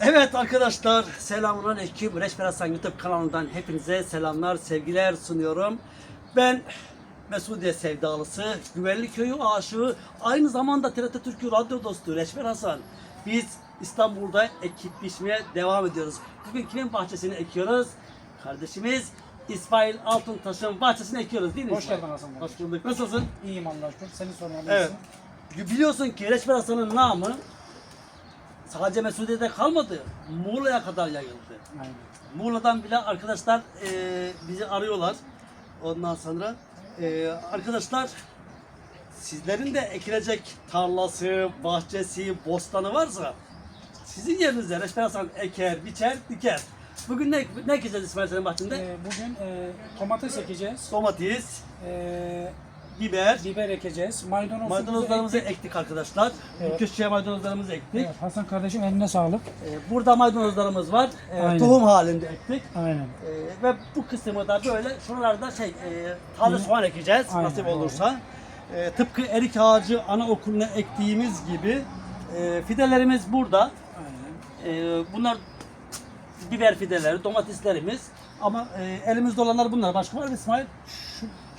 Evet arkadaşlar selamun aleyküm. Reşber Hasan YouTube kanalından hepinize selamlar, sevgiler sunuyorum. Ben Mesudiye sevdalısı, Güvenli Köyü aşığı, aynı zamanda TRT Türkü radyo dostu Reşber Hasan. Biz İstanbul'da ekip biçmeye devam ediyoruz. Bugün kimin bahçesini ekiyoruz? Kardeşimiz İsmail Altuntaş'ın bahçesini ekiyoruz değil mi Hoş İsmail? geldin Hasan kardeşim. Hoş bulduk. Nasılsın? İyiyim Allah'a şükür. Seni sormalı Evet. Biliyorsun ki Reşber Hasan'ın namı sadece Mesudiye'de kalmadı. Muğla'ya kadar yayıldı. Aynen. Muğla'dan bile arkadaşlar eee, bizi arıyorlar. Ondan sonra eee, arkadaşlar sizlerin de ekilecek tarlası, bahçesi, bostanı varsa sizin yerinizde Reşber Hasan eker, biçer, diker. Bugün ne, ne ekeceğiz İsmail senin bahçende? Ee, bugün e, domates ekeceğiz. Domates, E, biber, biber ekeceğiz. Maydanoz maydanozlarımızı ektik arkadaşlar. Evet. Köşeye maydanozlarımızı ektik. Evet, Hasan kardeşim eline sağlık. Ee, Burada maydanozlarımız var. Ee, Aynen. tohum halinde ektik. Aynen. Ee, ve bu kısmı da böyle şuralarda şey e, taze soğan ekeceğiz Aynen, nasip olursa. Ee, tıpkı erik ağacı anaokuluna ektiğimiz gibi e, fidelerimiz burada. Aynen. Ee, bunlar biber fideleri, domateslerimiz. Ama e, elimizde olanlar bunlar. Başka var mı İsmail?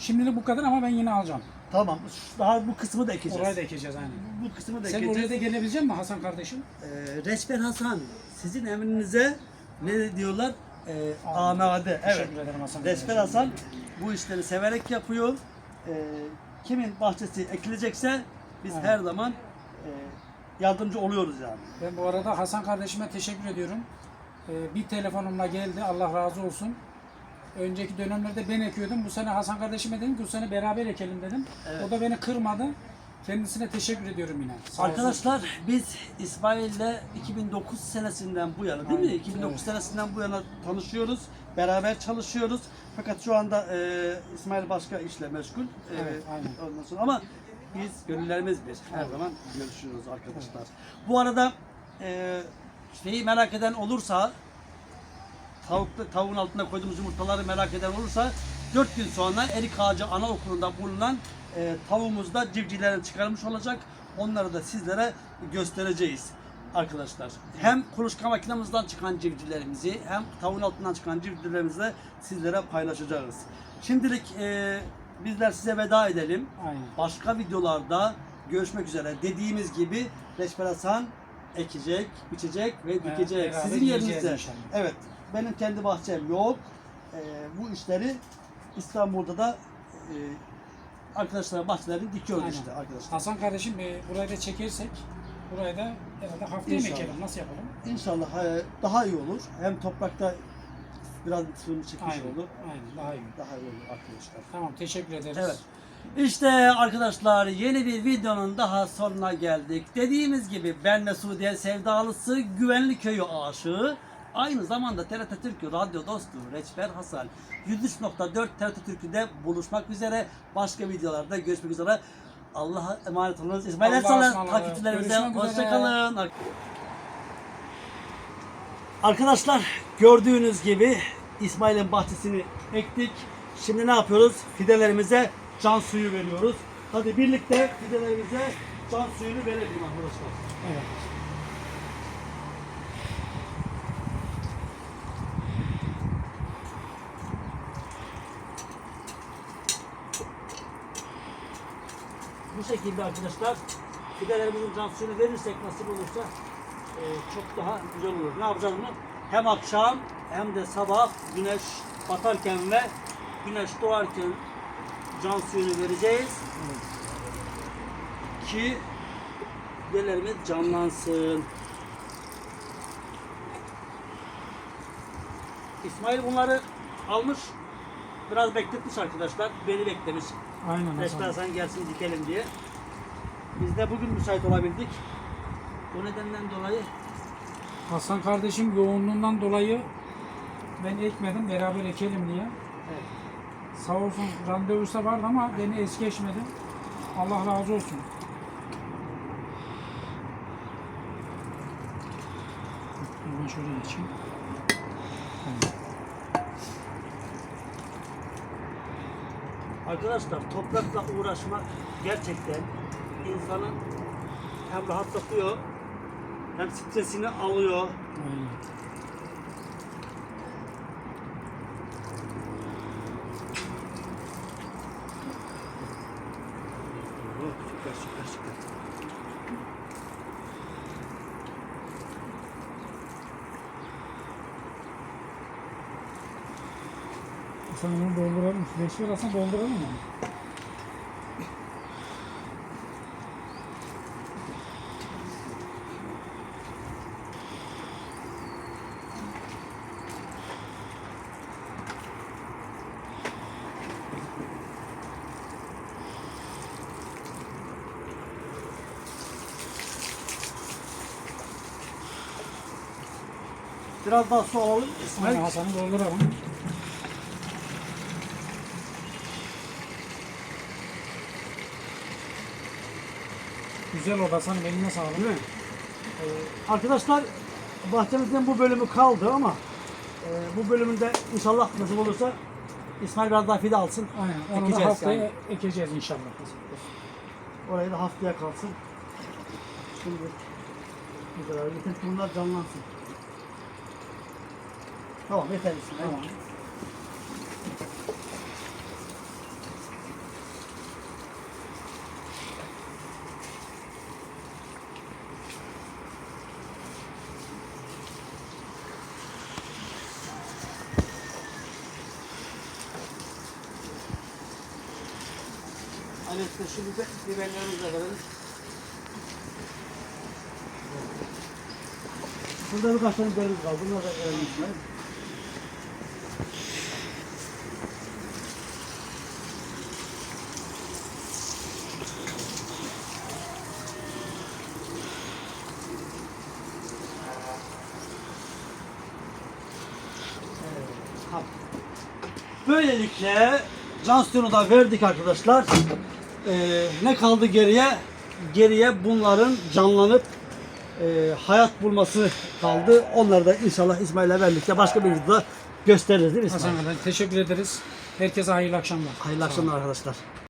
Şimdilik bu kadar ama ben yine alacağım. Tamam. Daha bu kısmı da ekeceğiz. Oraya da ekeceğiz aynen. Bu kısmı da Sen ekeceğiz. oraya da gelebilecek misin Hasan kardeşim? Ee, Reşber Hasan sizin emrinize ne diyorlar? Ee, Amade. Evet. Teşekkür ederim Hasan Reşber. Hasan bu işleri severek yapıyor. Ee, kimin bahçesi ekilecekse biz Evet. her zaman e, yardımcı oluyoruz yani. Ben bu arada Hasan kardeşime teşekkür ediyorum. Ee, bir telefonumla geldi. Allah razı olsun. Önceki dönemlerde ben ekiyordum. Bu sene Hasan kardeşime dedim ki bu sene beraber ekelim dedim. Evet. O da beni kırmadı. Kendisine teşekkür ediyorum yine. Sağ olsun. Arkadaşlar biz İsmail'le 2009 senesinden bu yana değil mi? Aynen, 2009 evet. senesinden bu yana tanışıyoruz. Beraber çalışıyoruz. Fakat şu anda e, İsmail başka işle meşgul. E, Evet, aynen. Ondan sonra ama biz gönüllerimiz bir. Her zaman görüşüyoruz arkadaşlar. Bu arada e, şeyi merak eden olursa tavuk, tavuğun altına koyduğumuz yumurtaları merak eden olursa 4 gün sonra Erik Ağacı Anaokulu'nda bulunan e, tavuğumuz da civcivlerini çıkarmış olacak. Onları da sizlere göstereceğiz arkadaşlar. Hem kuluçka makinemizden çıkan civcivlerimizi hem tavuğun altından çıkan civcivlerimizi de sizlere paylaşacağız. Şimdilik e, bizler size veda edelim. Aynen. Başka videolarda görüşmek üzere. Dediğimiz gibi Reşber Hasan ekecek, biçecek ve dikecek. Sizin yerinizde. Evet. Benim kendi bahçem yok. Ee, bu işleri İstanbul'da da e, arkadaşlar bahçelerini dikiyoruz Aynen. işte arkadaşlar. Hasan kardeşim e, burayı da çekersek burayı da herhalde haftaya mı İnşallah. ekelim? Nasıl yapalım? İnşallah e, daha iyi olur. Hem toprakta biraz suyunu çekmiş Aynen. olur. Aynen. Daha iyi. Daha iyi olur arkadaşlar. Tamam teşekkür ederiz. Evet. İşte arkadaşlar yeni bir videonun daha sonuna geldik. Dediğimiz gibi ben Mesudiye sevdalısı Güvenli Köyü aşığı. Aynı zamanda TRT Türkü radyo dostu Reçber Hasan. 103.4 TRT Türkü'de buluşmak üzere. Başka videolarda görüşmek üzere. Allah'a emanet olunuz. İsmail Ersal'ın takipçilerimize hoşçakalın. Arkadaşlar gördüğünüz gibi İsmail'in bahçesini ektik. Şimdi ne yapıyoruz? Fidelerimize can suyu veriyoruz. Hadi birlikte fidelerimize can suyunu verelim arkadaşlar. Evet. Şekilde arkadaşlar fidelerimizin can suyunu verirsek nasip olursa e, çok daha güzel olur. Ne yapacağız mı? Hem akşam hem de sabah güneş batarken ve güneş doğarken can suyunu vereceğiz. Ki fidelerimiz canlansın. İsmail bunları almış, biraz bekletmiş arkadaşlar. Beni beklemiş. Aynen Hasan. Hasan gelsin dikelim diye. Biz de bugün müsait olabildik. O nedenden dolayı Hasan kardeşim yoğunluğundan dolayı ben ekmedim beraber ekelim diye. evet, Sağ olsun randevusu da vardı ama beni es geçmedi. Allah razı olsun. Ben şöyle geçeyim. Arkadaşlar toprakla uğraşmak gerçekten insanın hem rahatlatıyor Hem stresini alıyor. Aynen. Oh, süper süper süper. Sen onu dolduralım. Beş lirasını dolduralım mı? Biraz daha su alalım İsmail. Hasan'ı dolduralım. Güzel oldu Hasan'ım eline sağlık. Değil mi? Ee, arkadaşlar bahçemizden bu bölümü kaldı ama e, bu bölümünde inşallah nasip olursa İsmail biraz daha fide alsın. Aynen. Onu da Ekeceğiz haftaya yani. ekeceğiz inşallah. Orayı da haftaya kalsın. Şimdi bu kadar. Yeter ki bunlar canlansın. Tamam yeter. Tamam. Hani işte şu biber, biberlerimizi de verelim. Burada birkaç tane biberimiz kaldı. Bunları da verelim Böylelikle Johnston'u da verdik arkadaşlar. Ee, ne kaldı geriye? Geriye bunların canlanıp e, hayat bulması kaldı. Onları da inşallah İsmail'le birlikte başka bir videoda gösteririz değil mi İsmail? Hasan Bey teşekkür ederiz. Herkese hayırlı akşamlar. Hayırlı akşamlar arkadaşlar.